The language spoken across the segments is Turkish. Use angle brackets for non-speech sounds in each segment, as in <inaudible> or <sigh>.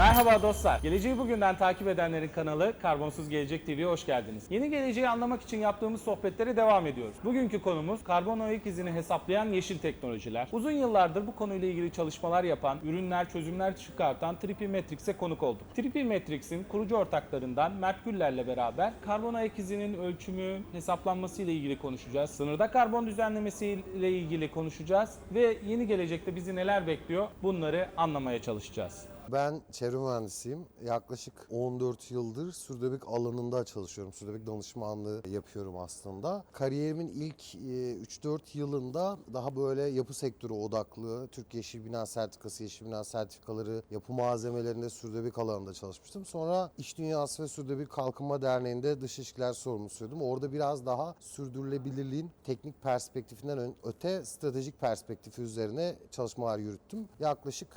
Merhaba dostlar. Geleceği bugünden takip edenlerin kanalı Karbonsuz Gelecek TV'ye hoş geldiniz. Yeni geleceği anlamak için yaptığımız sohbetlere devam ediyoruz. Bugünkü konumuz karbon ayak izini hesaplayan yeşil teknolojiler. Uzun yıllardır bu konuyla ilgili çalışmalar yapan, ürünler, çözümler çıkartan Tripimetrics'e konuk olduk. Tripimetrics'in kurucu ortaklarından Mert Güller'le beraber karbon ayak izinin ölçümü, hesaplanması ile ilgili konuşacağız. Sınırda karbon düzenlemesi ile ilgili konuşacağız ve yeni gelecekte bizi neler bekliyor bunları anlamaya çalışacağız. Ben çevre mühendisiyim. Yaklaşık 14 yıldır sürdürülebilirlik alanında çalışıyorum. Sürdürülebilirlik danışmanlığı yapıyorum aslında. Kariyerimin ilk e, 3-4 yılında daha böyle yapı sektörü odaklı, Türk Yeşil Bina Sertifikası, Yeşil Bina Sertifikaları, yapı malzemelerinde sürdürülebilirlik alanında çalışmıştım. Sonra İş Dünyası ve Sürdürülebilirlik Kalkınma Derneği'nde dış ilişkiler sorumlusuydum. Orada biraz daha sürdürülebilirliğin teknik perspektifinden öte stratejik perspektifi üzerine çalışmalar yürüttüm. Yaklaşık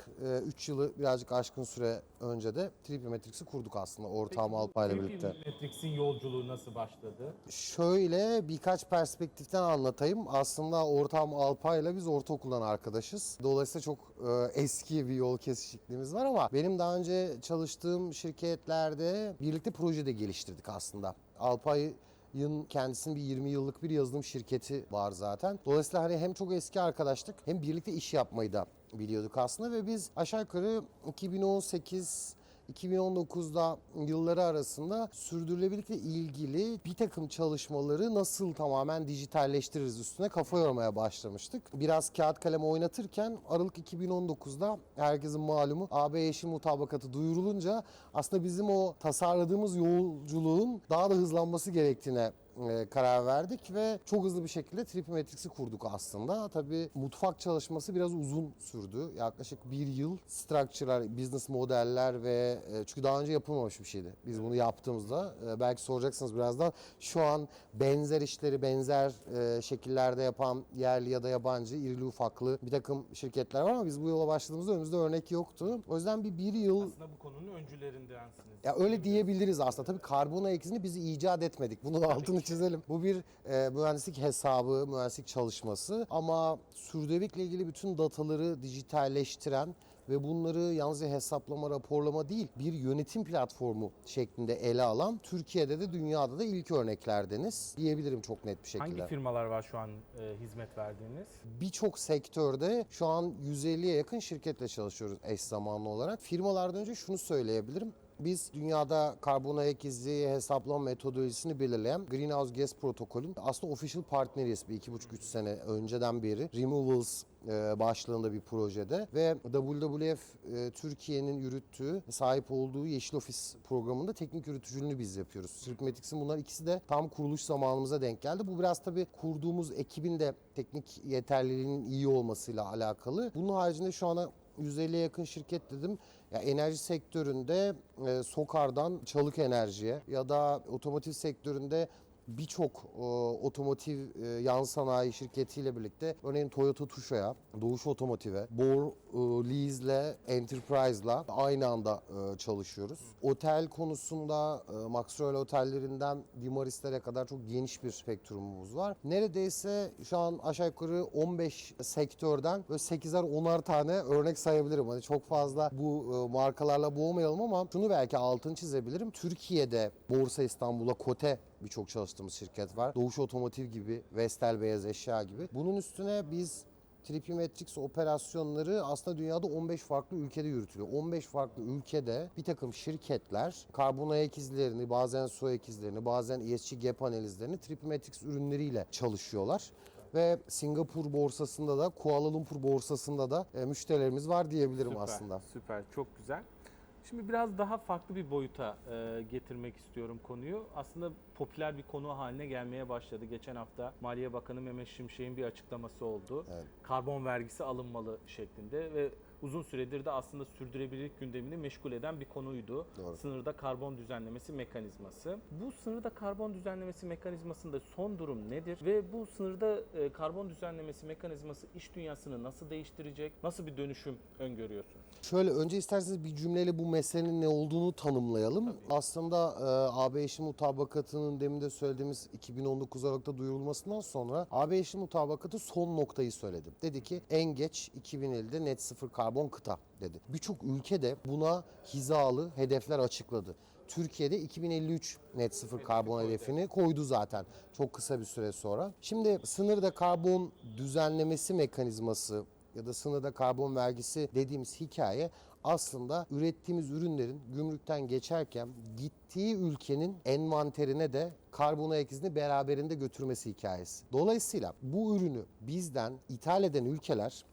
3 yılı birazcık aşkın süre önce de Tripimetrics'i kurduk aslında ortağım Alpay ile birlikte. Matrix'in yolculuğu nasıl başladı? Şöyle birkaç perspektiften anlatayım. Aslında ortağım Alpay ile biz ortaokuldan arkadaşız. Dolayısıyla çok e, eski bir yol kesişikliğimiz var ama benim daha önce çalıştığım şirketlerde birlikte projede geliştirdik aslında. Alpay Yın kendisinin bir 20 yıllık bir yazılım şirketi var zaten. Dolayısıyla hani hem çok eski arkadaşlık hem birlikte iş yapmayı da biliyorduk aslında ve biz aşağı yukarı 2018 2019'da yılları arasında sürdürülebilirlikle ilgili bir takım çalışmaları nasıl tamamen dijitalleştiririz üstüne kafa yormaya başlamıştık. Biraz kağıt kalem oynatırken Aralık 2019'da herkesin malumu AB Yeşil Mutabakatı duyurulunca aslında bizim o tasarladığımız yolculuğun daha da hızlanması gerektiğine e, karar verdik ve çok hızlı bir şekilde Tripimetrics'i kurduk aslında. Tabii mutfak çalışması biraz uzun sürdü. Yaklaşık bir yıl structure'lar, business modeller ve e, çünkü daha önce yapılmamış bir şeydi. Biz bunu yaptığımızda e, belki soracaksınız birazdan şu an benzer işleri benzer e, şekillerde yapan yerli ya da yabancı irili ufaklı bir takım şirketler var ama biz bu yola başladığımızda önümüzde örnek yoktu. O yüzden bir bir yıl Aslında bu konunun öncülerindensiniz. ya öyle diyebiliriz aslında. Tabii karbon ayak izini bizi icat etmedik. Bunun altını çizelim. Bu bir e, mühendislik hesabı, mühendislik çalışması ama sürdürülebilirlikle ilgili bütün dataları dijitalleştiren ve bunları yalnızca hesaplama, raporlama değil bir yönetim platformu şeklinde ele alan Türkiye'de de dünyada da ilk örneklerdeniz diyebilirim çok net bir şekilde. Hangi firmalar var şu an e, hizmet verdiğiniz? Birçok sektörde şu an 150'ye yakın şirketle çalışıyoruz eş zamanlı olarak. Firmalardan önce şunu söyleyebilirim. Biz dünyada karbon ayak izi hesaplama metodolojisini belirleyen Greenhouse Gas Protokol'ün aslında official partneriyiz bir iki buçuk üç sene önceden beri. Removals e, başlığında bir projede ve WWF e, Türkiye'nin yürüttüğü, sahip olduğu Yeşil Ofis programında teknik yürütücülüğünü biz yapıyoruz. Tripmetrics'in bunlar ikisi de tam kuruluş zamanımıza denk geldi. Bu biraz tabii kurduğumuz ekibin de teknik yeterliliğinin iyi olmasıyla alakalı. Bunun haricinde şu ana 150'ye yakın şirket dedim. Ya enerji sektöründe e, Sokar'dan Çalık Enerji'ye ya da otomotiv sektöründe birçok e, otomotiv e, yan sanayi şirketiyle birlikte örneğin Toyota Tuşa'ya, Doğuş Otomotiv'e, Bor e, Lease'le, Enterprise'la aynı anda e, çalışıyoruz. Otel konusunda e, Maxwell otellerinden Dimaris'lere kadar çok geniş bir spektrumumuz var. Neredeyse şu an aşağı yukarı 15 sektörden böyle 8'er 10'ar tane örnek sayabilirim. Hani çok fazla bu e, markalarla boğmayalım ama şunu belki altını çizebilirim. Türkiye'de Borsa İstanbul'a Kote birçok çalıştığımız şirket var. Doğuş Otomotiv gibi, Vestel Beyaz Eşya gibi. Bunun üstüne biz Tripimetrics operasyonları aslında dünyada 15 farklı ülkede yürütülüyor. 15 farklı ülkede bir takım şirketler karbon ayak izlerini, bazen su ayak izlerini, bazen ESG gap analizlerini Tripimetrics ürünleriyle çalışıyorlar. Ve Singapur borsasında da, Kuala Lumpur borsasında da e, müşterilerimiz var diyebilirim Süper, aslında. Süper, çok güzel. Şimdi biraz daha farklı bir boyuta e, getirmek istiyorum konuyu. Aslında popüler bir konu haline gelmeye başladı. Geçen hafta Maliye Bakanı Mehmet Şimşek'in bir açıklaması oldu. Evet. Karbon vergisi alınmalı şeklinde ve uzun süredir de aslında sürdürülebilirlik gündemini meşgul eden bir konuydu. Doğru. Sınırda karbon düzenlemesi mekanizması. Bu sınırda karbon düzenlemesi mekanizmasında son durum nedir? Ve bu sınırda e, karbon düzenlemesi mekanizması iş dünyasını nasıl değiştirecek? Nasıl bir dönüşüm öngörüyorsun? Şöyle önce isterseniz bir cümleyle bu meselenin ne olduğunu tanımlayalım. Aslında e, AB Yeşil Mutabakatı'nın demin de söylediğimiz 2019 Aralık'ta duyurulmasından sonra AB Yeşil Mutabakatı son noktayı söyledi. Dedi ki en geç 2050'de net sıfır karbon karbon kıta dedi. Birçok ülke de buna hizalı hedefler açıkladı. Türkiye'de 2053 net sıfır karbon hedefini koydu zaten çok kısa bir süre sonra. Şimdi sınırda karbon düzenlemesi mekanizması ya da sınırda karbon vergisi dediğimiz hikaye aslında ürettiğimiz ürünlerin gümrükten geçerken gittiği ülkenin envanterine de karbon ayak izini beraberinde götürmesi hikayesi. Dolayısıyla bu ürünü bizden ithal eden ülkeler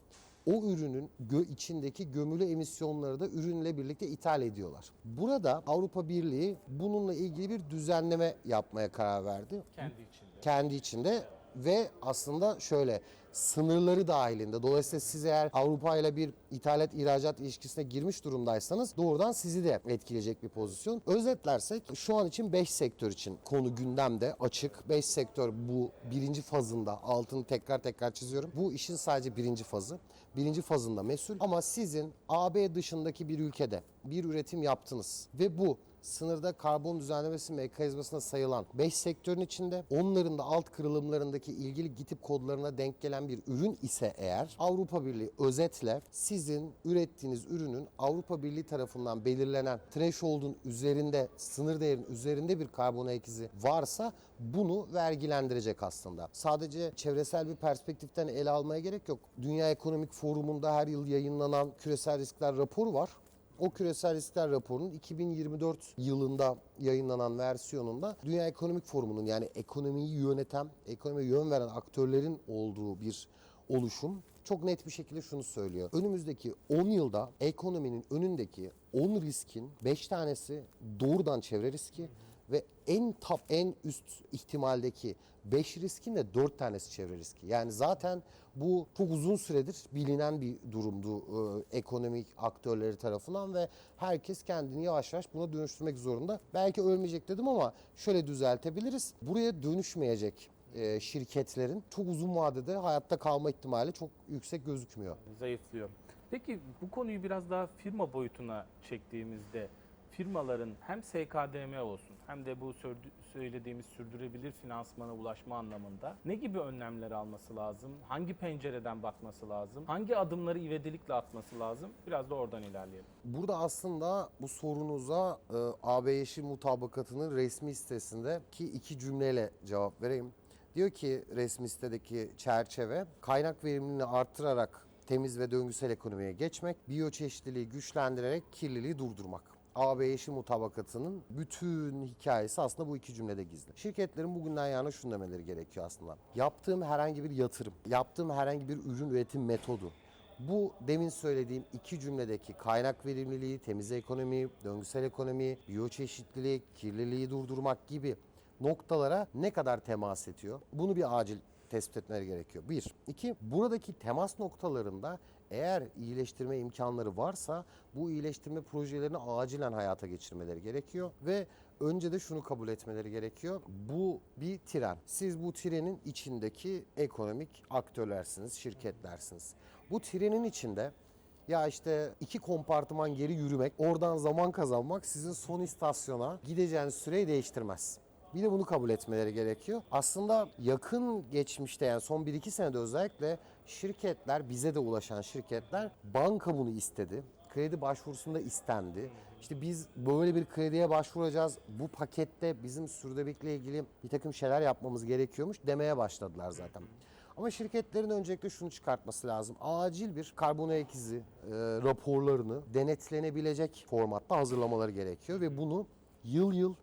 o ürünün gö- içindeki gömülü emisyonları da ürünle birlikte ithal ediyorlar. Burada Avrupa Birliği bununla ilgili bir düzenleme yapmaya karar verdi Kendi içinde. kendi içinde ve aslında şöyle sınırları dahilinde. Dolayısıyla siz eğer Avrupa ile bir ithalat ihracat ilişkisine girmiş durumdaysanız doğrudan sizi de etkileyecek bir pozisyon. Özetlersek şu an için 5 sektör için konu gündemde açık. 5 sektör bu birinci fazında altını tekrar tekrar çiziyorum. Bu işin sadece birinci fazı. Birinci fazında mesul ama sizin AB dışındaki bir ülkede bir üretim yaptınız ve bu sınırda karbon düzenlemesi mekanizmasına sayılan 5 sektörün içinde onların da alt kırılımlarındaki ilgili gitip kodlarına denk gelen bir ürün ise eğer Avrupa Birliği özetle sizin ürettiğiniz ürünün Avrupa Birliği tarafından belirlenen threshold'un üzerinde sınır değerinin üzerinde bir karbon ayak izi varsa bunu vergilendirecek aslında. Sadece çevresel bir perspektiften ele almaya gerek yok. Dünya Ekonomik Forumu'nda her yıl yayınlanan küresel riskler raporu var. O küresel riskler raporunun 2024 yılında yayınlanan versiyonunda Dünya Ekonomik Forumu'nun yani ekonomiyi yöneten, ekonomiye yön veren aktörlerin olduğu bir oluşum çok net bir şekilde şunu söylüyor. Önümüzdeki 10 yılda ekonominin önündeki 10 riskin 5 tanesi doğrudan çevre riski ve en top en üst ihtimaldeki 5 riskin de 4 tanesi çevre riski. Yani zaten bu çok uzun süredir bilinen bir durumdu e, ekonomik aktörleri tarafından ve herkes kendini yavaş yavaş buna dönüştürmek zorunda. Belki ölmeyecek dedim ama şöyle düzeltebiliriz. Buraya dönüşmeyecek e, şirketlerin çok uzun vadede hayatta kalma ihtimali çok yüksek gözükmüyor. Zayıflıyor. Peki bu konuyu biraz daha firma boyutuna çektiğimizde firmaların hem SKDM olsun hem de bu söylediğimiz sürdürülebilir finansmana ulaşma anlamında ne gibi önlemler alması lazım? Hangi pencereden bakması lazım? Hangi adımları ivedilikle atması lazım? Biraz da oradan ilerleyelim. Burada aslında bu sorunuza e, AB Mutabakatı'nın resmi sitesindeki iki cümleyle cevap vereyim. Diyor ki resmi sitedeki çerçeve kaynak verimliliğini arttırarak temiz ve döngüsel ekonomiye geçmek, biyoçeşitliliği güçlendirerek kirliliği durdurmak. AB Yeşil Mutabakatı'nın bütün hikayesi aslında bu iki cümlede gizli. Şirketlerin bugünden yana şunu demeleri gerekiyor aslında. Yaptığım herhangi bir yatırım, yaptığım herhangi bir ürün üretim metodu, bu demin söylediğim iki cümledeki kaynak verimliliği, temiz ekonomi, döngüsel ekonomi, biyoçeşitlilik, kirliliği durdurmak gibi noktalara ne kadar temas ediyor? Bunu bir acil tespit etmeleri gerekiyor. Bir. iki buradaki temas noktalarında eğer iyileştirme imkanları varsa bu iyileştirme projelerini acilen hayata geçirmeleri gerekiyor ve önce de şunu kabul etmeleri gerekiyor. Bu bir tren. Siz bu trenin içindeki ekonomik aktörlersiniz, şirketlersiniz. Bu trenin içinde ya işte iki kompartıman geri yürümek, oradan zaman kazanmak sizin son istasyona gideceğiniz süreyi değiştirmez. Bir de bunu kabul etmeleri gerekiyor. Aslında yakın geçmişte yani son 1-2 senede özellikle şirketler, bize de ulaşan şirketler banka bunu istedi. Kredi başvurusunda istendi. İşte biz böyle bir krediye başvuracağız. Bu pakette bizim sürdürülebilirlikle ilgili bir takım şeyler yapmamız gerekiyormuş demeye başladılar zaten. Ama şirketlerin öncelikle şunu çıkartması lazım. Acil bir karbon ayak izi e, raporlarını denetlenebilecek formatta hazırlamaları gerekiyor ve bunu yıl yıl,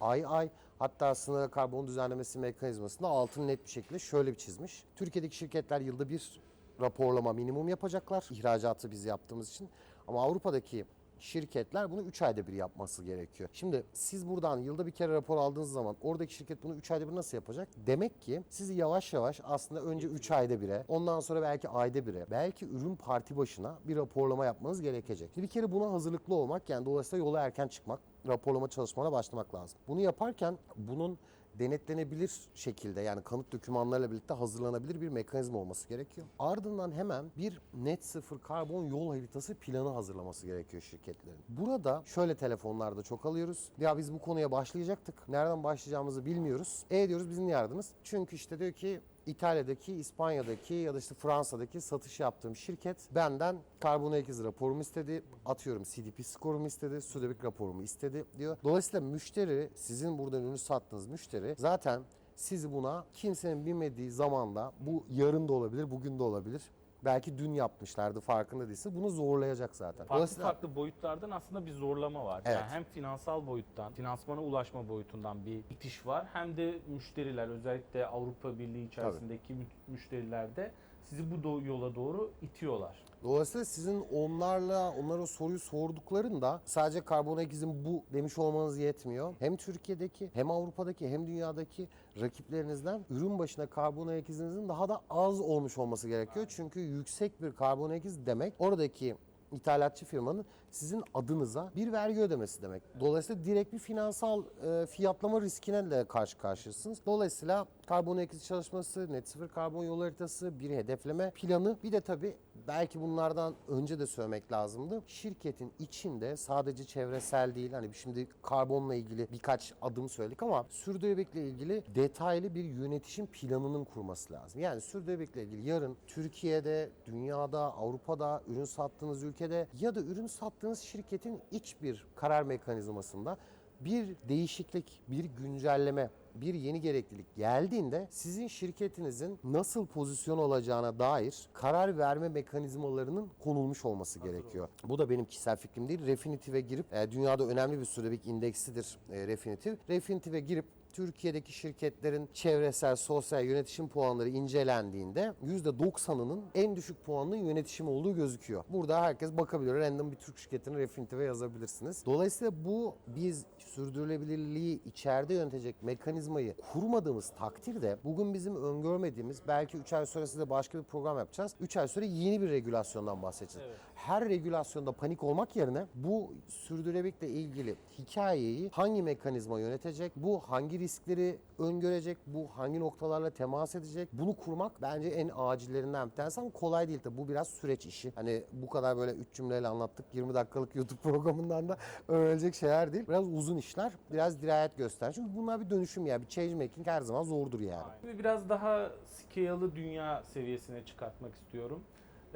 ay ay hatta sınır karbon düzenlemesi mekanizmasında altını net bir şekilde şöyle bir çizmiş. Türkiye'deki şirketler yılda bir raporlama minimum yapacaklar. İhracatı biz yaptığımız için. Ama Avrupa'daki şirketler bunu 3 ayda bir yapması gerekiyor. Şimdi siz buradan yılda bir kere rapor aldığınız zaman oradaki şirket bunu 3 ayda bir nasıl yapacak? Demek ki sizi yavaş yavaş aslında önce 3 ayda bire, ondan sonra belki ayda bire, belki ürün parti başına bir raporlama yapmanız gerekecek. Bir kere buna hazırlıklı olmak yani dolayısıyla yola erken çıkmak, raporlama çalışmalarına başlamak lazım. Bunu yaparken bunun denetlenebilir şekilde yani kanıt dokümanlarıyla birlikte hazırlanabilir bir mekanizma olması gerekiyor. Ardından hemen bir net sıfır karbon yol haritası planı hazırlaması gerekiyor şirketlerin. Burada şöyle telefonlarda çok alıyoruz. Ya biz bu konuya başlayacaktık. Nereden başlayacağımızı bilmiyoruz. E diyoruz biz niye aradınız? Çünkü işte diyor ki İtalya'daki, İspanya'daki ya da işte Fransa'daki satış yaptığım şirket benden karbon ayak izi raporumu istedi. Atıyorum CDP skorumu istedi, Sudebik raporumu istedi diyor. Dolayısıyla müşteri, sizin buradan ürünü sattığınız müşteri zaten sizi buna kimsenin bilmediği zamanda bu yarın da olabilir, bugün de olabilir. Belki dün yapmışlardı farkında değilse bunu zorlayacak zaten. Farklı Dolayısıyla farklı boyutlardan aslında bir zorlama var. Evet. Yani hem finansal boyuttan, finansmana ulaşma boyutundan bir itiş var. Hem de müşteriler özellikle Avrupa Birliği içerisindeki mü- müşteriler de sizi bu do- yola doğru itiyorlar. Dolayısıyla sizin onlarla onlara o soruyu sorduklarında sadece karbon ayak izin bu demiş olmanız yetmiyor. Hem Türkiye'deki hem Avrupa'daki hem dünyadaki rakiplerinizden ürün başına karbon ayak izinizin daha da az olmuş olması gerekiyor. Çünkü yüksek bir karbon ayak izi demek oradaki ithalatçı firmanın sizin adınıza bir vergi ödemesi demek. Dolayısıyla direkt bir finansal e, fiyatlama riskine de karşı karşıyasınız. Dolayısıyla karbon ayak izi çalışması, net sıfır karbon yol haritası, bir hedefleme planı bir de tabii belki bunlardan önce de söylemek lazımdı. Şirketin içinde sadece çevresel değil hani şimdi karbonla ilgili birkaç adım söyledik ama sürdürülebilirlikle ilgili detaylı bir yönetişim planının kurması lazım. Yani sürdürülebilirlikle ilgili yarın Türkiye'de, dünyada, Avrupa'da, ürün sattığınız ülkede ya da ürün sattığınız şirketin iç bir karar mekanizmasında bir değişiklik, bir güncelleme, bir yeni gereklilik geldiğinde sizin şirketinizin nasıl pozisyon olacağına dair karar verme mekanizmalarının konulmuş olması gerekiyor. Bu da benim kişisel fikrim değil. Refinitive'e girip e, dünyada önemli bir sürelik indeksidir e, Refinitiv. Refinitive'e girip Türkiye'deki şirketlerin çevresel, sosyal yönetişim puanları incelendiğinde %90'ının en düşük puanlı yönetişim olduğu gözüküyor. Burada herkes bakabilir. Random bir Türk şirketini Refinitiv'e yazabilirsiniz. Dolayısıyla bu biz sürdürülebilirliği içeride yönetecek mekanizmayı kurmadığımız takdirde bugün bizim öngörmediğimiz belki 3 ay sonra size başka bir program yapacağız. 3 ay sonra yeni bir regülasyondan bahsedeceğiz. Evet. Her regülasyonda panik olmak yerine bu sürdürülebilirlikle ilgili hikayeyi hangi mekanizma yönetecek, bu hangi riskleri öngörecek, bu hangi noktalarla temas edecek bunu kurmak bence en acillerinden bir tanesi ama kolay değil tabi bu biraz süreç işi. Hani bu kadar böyle 3 cümleyle anlattık 20 dakikalık YouTube <laughs> programından da öğrenecek şeyler değil. Biraz uzun işler, biraz dirayet göster. Çünkü bunlar bir dönüşüm ya, bir change making her zaman zordur yani. Şimdi biraz daha scale'lı dünya seviyesine çıkartmak istiyorum.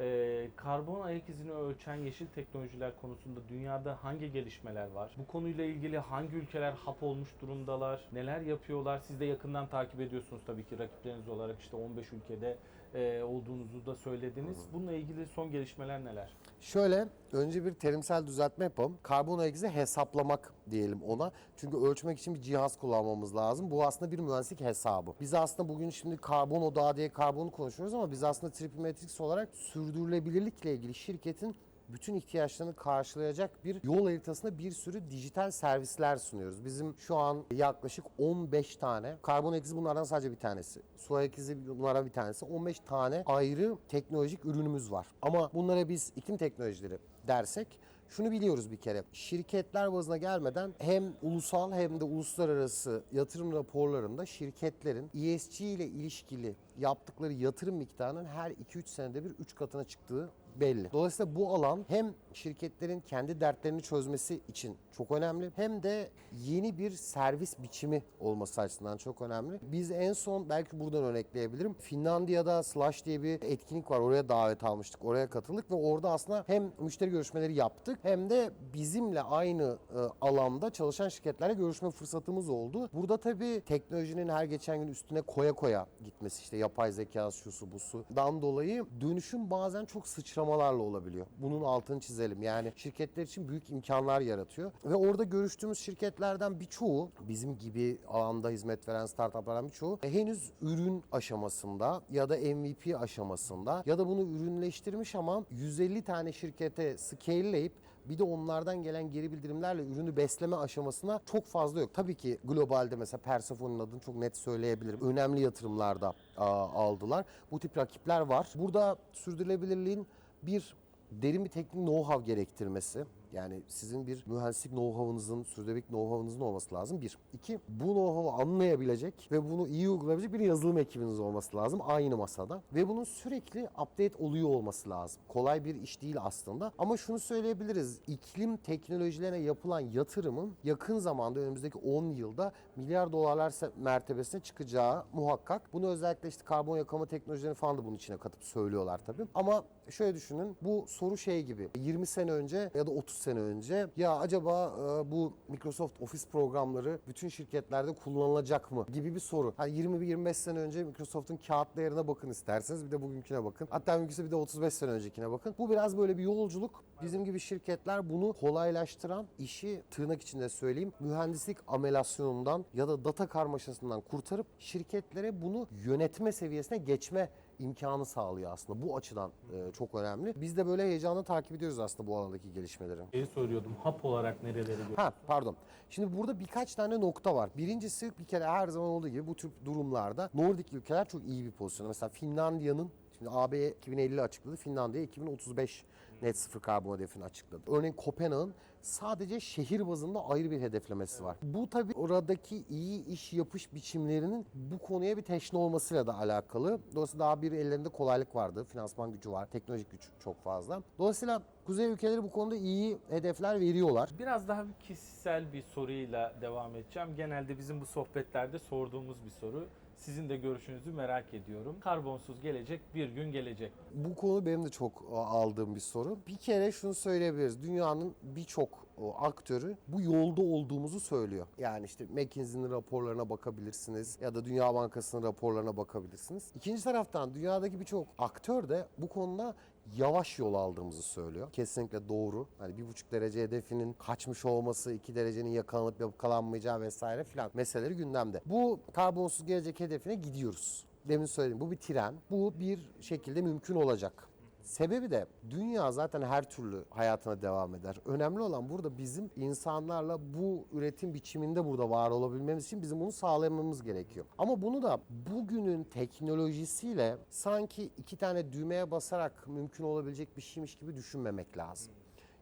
Ee, karbon ayak izini ölçen yeşil teknolojiler konusunda dünyada hangi gelişmeler var? Bu konuyla ilgili hangi ülkeler hap olmuş durumdalar? Neler yapıyorlar? Siz de yakından takip ediyorsunuz tabii ki rakipleriniz olarak işte 15 ülkede e, olduğunuzu da söylediniz. Bununla ilgili son gelişmeler neler? Şöyle önce bir terimsel düzeltme yapalım. Karbon ayak izi hesaplamak diyelim ona. Çünkü ölçmek için bir cihaz kullanmamız lazım. Bu aslında bir mühendislik hesabı. Biz aslında bugün şimdi karbon odağı diye karbonu konuşuyoruz ama biz aslında Tripimetrics olarak sürdürülebilirlikle ilgili şirketin bütün ihtiyaçlarını karşılayacak bir yol haritasında bir sürü dijital servisler sunuyoruz. Bizim şu an yaklaşık 15 tane, karbon ayak izi bunlardan sadece bir tanesi. Su ayak izi bunlardan bir tanesi. 15 tane ayrı teknolojik ürünümüz var. Ama bunlara biz iklim teknolojileri dersek şunu biliyoruz bir kere. Şirketler bazına gelmeden hem ulusal hem de uluslararası yatırım raporlarında şirketlerin ESG ile ilişkili yaptıkları yatırım miktarının her 2-3 senede bir 3 katına çıktığı belli. Dolayısıyla bu alan hem şirketlerin kendi dertlerini çözmesi için çok önemli hem de yeni bir servis biçimi olması açısından çok önemli. Biz en son belki buradan örnekleyebilirim. Finlandiya'da Slash diye bir etkinlik var. Oraya davet almıştık. Oraya katıldık ve orada aslında hem müşteri görüşmeleri yaptık hem de bizimle aynı e, alanda çalışan şirketlerle görüşme fırsatımız oldu. Burada tabii teknolojinin her geçen gün üstüne koya koya gitmesi işte yapay zeka şusu busu dan dolayı dönüşüm bazen çok sıçramalarla olabiliyor. Bunun altını çizelim. Yani şirketler için büyük imkanlar yaratıyor. Ve orada görüştüğümüz şirketlerden birçoğu bizim gibi alanda hizmet veren startuplardan birçoğu e, henüz ürün aşamasında ya da MVP aşamasında ya da bunu ürünleştirmiş ama 150 tane şirkete scale'leyip bir de onlardan gelen geri bildirimlerle ürünü besleme aşamasına çok fazla yok. Tabii ki globalde mesela Persephone'un adını çok net söyleyebilirim. Önemli yatırımlarda aldılar. Bu tip rakipler var. Burada sürdürülebilirliğin bir derin bir teknik know-how gerektirmesi Yani sizin bir mühendislik know-how'ınızın, sürdürülebilirlik know-how'ınızın olması lazım. Bir. İki, bu know-how'u anlayabilecek ve bunu iyi uygulayabilecek bir yazılım ekibiniz olması lazım aynı masada. Ve bunun sürekli update oluyor olması lazım. Kolay bir iş değil aslında. Ama şunu söyleyebiliriz. İklim teknolojilerine yapılan yatırımın yakın zamanda önümüzdeki 10 yılda milyar dolarlar mertebesine çıkacağı muhakkak. Bunu özellikle işte karbon yakama teknolojilerini falan da bunun içine katıp söylüyorlar tabii. Ama şöyle düşünün bu soru şey gibi 20 sene önce ya da 30 sene önce ya acaba e, bu Microsoft Office programları bütün şirketlerde kullanılacak mı gibi bir soru. Hani 20-25 sene önce Microsoft'un kağıt değerine bakın isterseniz bir de bugünküne bakın. Hatta mümkünse bir de 35 sene öncekine bakın. Bu biraz böyle bir yolculuk. Bizim gibi şirketler bunu kolaylaştıran işi tırnak içinde söyleyeyim mühendislik amelasyonundan ya da data karmaşasından kurtarıp şirketlere bunu yönetme seviyesine geçme imkanı sağlıyor aslında. Bu açıdan e, çok önemli. Biz de böyle heyecanla takip ediyoruz aslında bu alandaki gelişmeleri. Şeyi soruyordum. Hap olarak nereleri görüyorsunuz? Ha pardon. Şimdi burada birkaç tane nokta var. Birincisi bir kere her zaman olduğu gibi bu tür durumlarda Nordik ülkeler çok iyi bir pozisyonda. Mesela Finlandiya'nın Şimdi AB 2050 açıkladı. Finlandiya 2035 net sıfır karbon hedefini açıkladı. Örneğin Kopenhag'ın sadece şehir bazında ayrı bir hedeflemesi var. Bu tabii oradaki iyi iş yapış biçimlerinin bu konuya bir teşne olmasıyla da alakalı. Dolayısıyla daha bir ellerinde kolaylık vardı. Finansman gücü var. Teknolojik güç çok fazla. Dolayısıyla kuzey ülkeleri bu konuda iyi hedefler veriyorlar. Biraz daha bir kişisel bir soruyla devam edeceğim. Genelde bizim bu sohbetlerde sorduğumuz bir soru. Sizin de görüşünüzü merak ediyorum. Karbonsuz gelecek bir gün gelecek. Bu konu benim de çok aldığım bir soru. Bir kere şunu söyleyebiliriz. Dünyanın birçok aktörü bu yolda olduğumuzu söylüyor. Yani işte McKinsey'nin raporlarına bakabilirsiniz ya da Dünya Bankası'nın raporlarına bakabilirsiniz. İkinci taraftan dünyadaki birçok aktör de bu konuda yavaş yol aldığımızı söylüyor. Kesinlikle doğru. Hani bir buçuk derece hedefinin kaçmış olması, iki derecenin yakalanıp yakalanmayacağı vesaire filan meseleleri gündemde. Bu karbonsuz gelecek hedefine gidiyoruz. Demin söyledim bu bir tren. Bu bir şekilde mümkün olacak. Sebebi de dünya zaten her türlü hayatına devam eder. Önemli olan burada bizim insanlarla bu üretim biçiminde burada var olabilmemiz için bizim bunu sağlamamız gerekiyor. Ama bunu da bugünün teknolojisiyle sanki iki tane düğmeye basarak mümkün olabilecek bir şeymiş gibi düşünmemek lazım.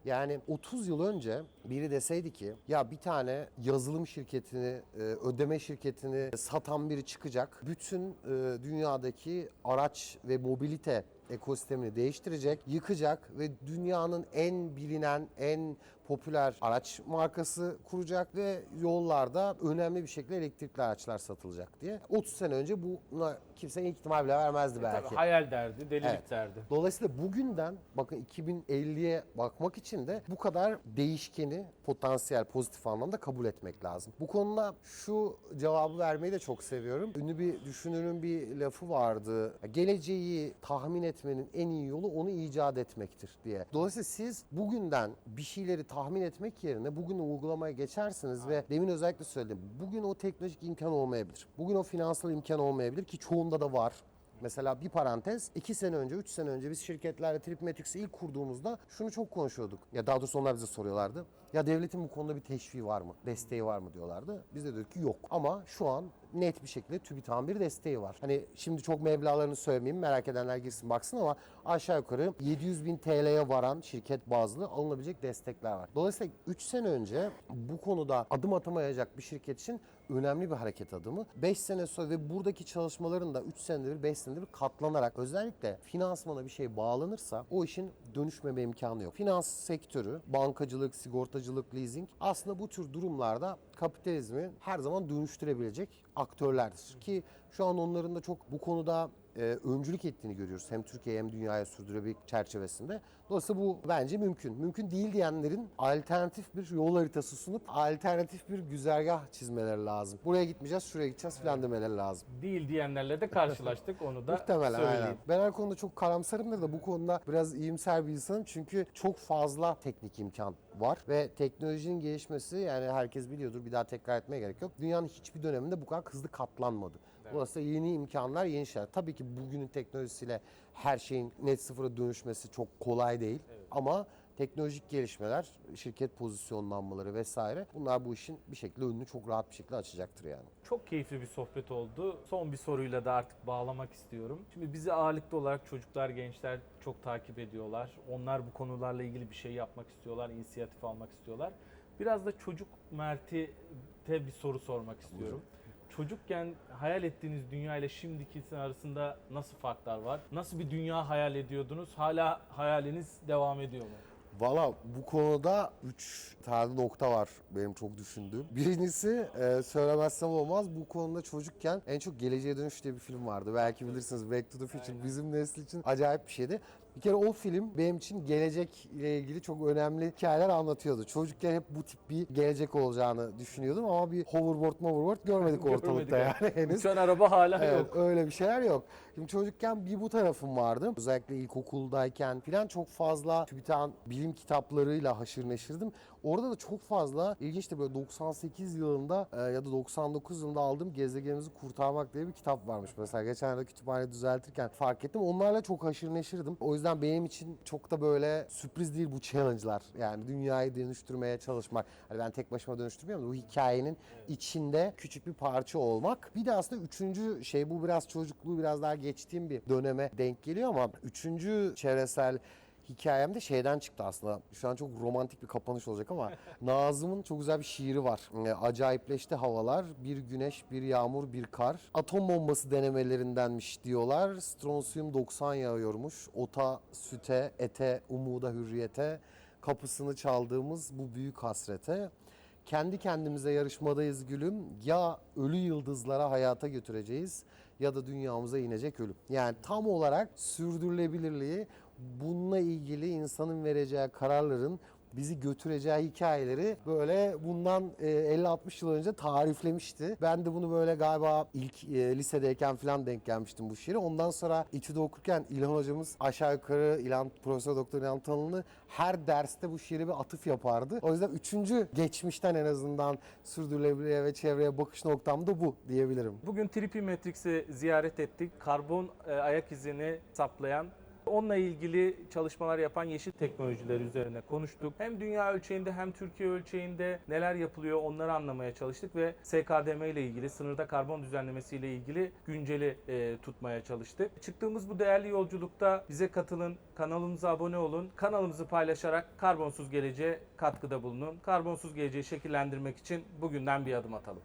Yani 30 yıl önce biri deseydi ki ya bir tane yazılım şirketini, e, ödeme şirketini satan biri çıkacak. Bütün e, dünyadaki araç ve mobilite ekosistemini değiştirecek, yıkacak ve dünyanın en bilinen, en popüler araç markası kuracak ve yollarda önemli bir şekilde elektrikli araçlar satılacak diye. 30 sene önce buna kimse ihtimal bile vermezdi belki. Tabii hayal derdi, delilik Evet. derdi. Dolayısıyla bugünden bakın 2050'ye bakmak için de bu kadar değişkeni potansiyel pozitif anlamda kabul etmek lazım. Bu konuda şu cevabı vermeyi de çok seviyorum. Ünlü bir düşünürün bir lafı vardı. Geleceği tahmin etmenin en iyi yolu onu icat etmektir diye. Dolayısıyla siz bugünden bir şeyleri tahmin etmek yerine bugün uygulamaya geçersiniz ve demin özellikle söyledim. Bugün o teknolojik imkan olmayabilir. Bugün o finansal imkan olmayabilir ki çoğunda da var. Mesela bir parantez, iki sene önce, üç sene önce biz şirketlerle Tripmetrics'i ilk kurduğumuzda şunu çok konuşuyorduk. Ya daha doğrusu onlar bize soruyorlardı. Ya devletin bu konuda bir teşviği var mı? Desteği var mı diyorlardı. Biz de dedik ki yok. Ama şu an net bir şekilde TÜBİTAK'ın bir desteği var. Hani şimdi çok meblağlarını söylemeyeyim merak edenler girsin baksın ama aşağı yukarı 700 bin TL'ye varan şirket bazlı alınabilecek destekler var. Dolayısıyla 3 sene önce bu konuda adım atamayacak bir şirket için önemli bir hareket adımı. 5 sene sonra ve buradaki çalışmaların da 3 senede bir 5 senede bir katlanarak özellikle finansmana bir şey bağlanırsa o işin dönüşmeme imkanı yok. Finans sektörü, bankacılık, sigortacılık, leasing aslında bu tür durumlarda kapitalizmi her zaman dönüştürebilecek aktörlerdir. Ki şu an onların da çok bu konuda e, öncülük ettiğini görüyoruz. Hem Türkiye hem dünyaya sürdürebilmek çerçevesinde. Dolayısıyla bu bence mümkün. Mümkün değil diyenlerin alternatif bir yol haritası sunup alternatif bir güzergah çizmeleri lazım. Buraya gitmeyeceğiz, şuraya gideceğiz falan demeleri lazım. Değil diyenlerle de karşılaştık onu da Muhtemelen söyleyeyim. aynen. Ben her konuda çok karamsarımdır da bu konuda biraz iyimser bir insanım. Çünkü çok fazla teknik imkan var ve teknolojinin gelişmesi yani herkes biliyordur bir daha tekrar etmeye gerek yok. Dünyanın hiçbir döneminde bu kadar hızlı katlanmadı. Dolayısıyla yeni imkanlar, yeni şeyler. Tabii ki bugünün teknolojisiyle her şeyin net sıfıra dönüşmesi çok kolay değil. Ama teknolojik gelişmeler, şirket pozisyonlanmaları vesaire bunlar bu işin bir şekilde önünü çok rahat bir şekilde açacaktır yani. Çok keyifli bir sohbet oldu. Son bir soruyla da artık bağlamak istiyorum. Şimdi bizi ağırlıklı olarak çocuklar, gençler çok takip ediyorlar. Onlar bu konularla ilgili bir şey yapmak istiyorlar, inisiyatif almak istiyorlar. Biraz da çocuk Mert'e bir soru sormak istiyorum. Çocukken hayal ettiğiniz dünya ile şimdiki arasında nasıl farklar var? Nasıl bir dünya hayal ediyordunuz? Hala hayaliniz devam ediyor mu? Valla bu konuda 3 tane nokta var benim çok düşündüğüm. Birincisi e, söylemezsem olmaz bu konuda çocukken en çok Geleceğe Dönüş diye bir film vardı. Belki bilirsiniz Back to the Future Aynen. bizim nesil için acayip bir şeydi. Bir kere o film benim için gelecekle ilgili çok önemli hikayeler anlatıyordu. Çocukken hep bu tip bir gelecek olacağını düşünüyordum ama bir hoverboard hoverboard görmedik <laughs> ortalıkta yani. henüz. Uçan araba hala Evet, yok. öyle bir şeyler yok. Şimdi çocukken bir bu tarafım vardı. Özellikle ilkokuldayken filan çok fazla TÜBİTAK'ın bilim kitaplarıyla haşır neşirdim. Orada da çok fazla ilginçti böyle 98 yılında e, ya da 99 yılında aldığım Gezegenimizi Kurtarmak diye bir kitap varmış. Mesela geçen de kütüphane düzeltirken fark ettim. Onlarla çok haşır neşirdim. O yüzden benim için çok da böyle sürpriz değil bu challenge'lar. Yani dünyayı dönüştürmeye çalışmak. Hani ben tek başıma dönüştürmüyorum da bu hikayenin içinde küçük bir parça olmak. Bir de aslında üçüncü şey bu biraz çocukluğu biraz daha geçtiğim bir döneme denk geliyor ama üçüncü çevresel hikayem de şeyden çıktı aslında. Şu an çok romantik bir kapanış olacak ama <laughs> Nazım'ın çok güzel bir şiiri var. E, Acayipleşti havalar, bir güneş, bir yağmur, bir kar. Atom bombası denemelerindenmiş diyorlar. Stronsiyum 90 yağıyormuş. Ota, süte, ete, umuda, hürriyete. Kapısını çaldığımız bu büyük hasrete. Kendi kendimize yarışmadayız gülüm. Ya ölü yıldızlara hayata götüreceğiz ya da dünyamıza inecek ölüm. Yani tam olarak sürdürülebilirliği bununla ilgili insanın vereceği kararların bizi götüreceği hikayeleri böyle bundan e, 50-60 yıl önce tariflemişti. Ben de bunu böyle galiba ilk e, lisedeyken falan denk gelmiştim bu şiiri. Ondan sonra İTÜ'de okurken İlhan hocamız aşağı yukarı İlhan, Profesör Doktor İlhan Tanrılı her derste bu şiiri bir atıf yapardı. O yüzden üçüncü geçmişten en azından sürdürülebilirliğe ve çevreye bakış noktam da bu diyebilirim. Bugün Tripi Matrix'i ziyaret ettik. Karbon e, ayak izini saplayan Onunla ilgili çalışmalar yapan yeşil teknolojiler üzerine konuştuk. Hem dünya ölçeğinde hem Türkiye ölçeğinde neler yapılıyor onları anlamaya çalıştık ve SKDM ile ilgili sınırda karbon düzenlemesi ile ilgili günceli e, tutmaya çalıştık. Çıktığımız bu değerli yolculukta bize katılın, kanalımıza abone olun, kanalımızı paylaşarak karbonsuz geleceğe katkıda bulunun. Karbonsuz geleceği şekillendirmek için bugünden bir adım atalım.